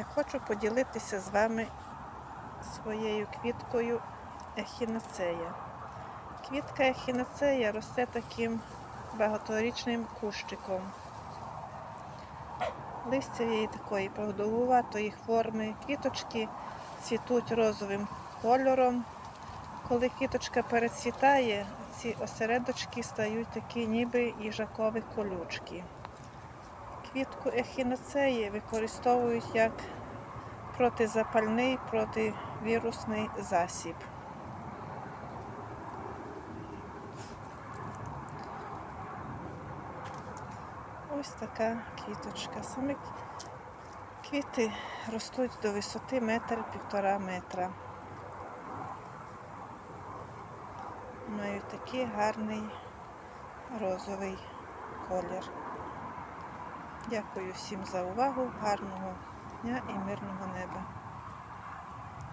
Я хочу поділитися з вами своєю квіткою ехінацея. Квітка ехінацея росте таким багаторічним кущиком. Листя її такої продовгуватої форми. Квіточки цвітуть розовим кольором. Коли квіточка перецвітає, ці осередочки стають такі ніби їжакові колючки. Квітку ехіноцеї використовують як протизапальний, противірусний засіб. Ось така квіточка. Саме квіти ростуть до висоти метр-півтора метра. Мають такий гарний розовий колір. Дякую всім за увагу, гарного дня і мирного неба.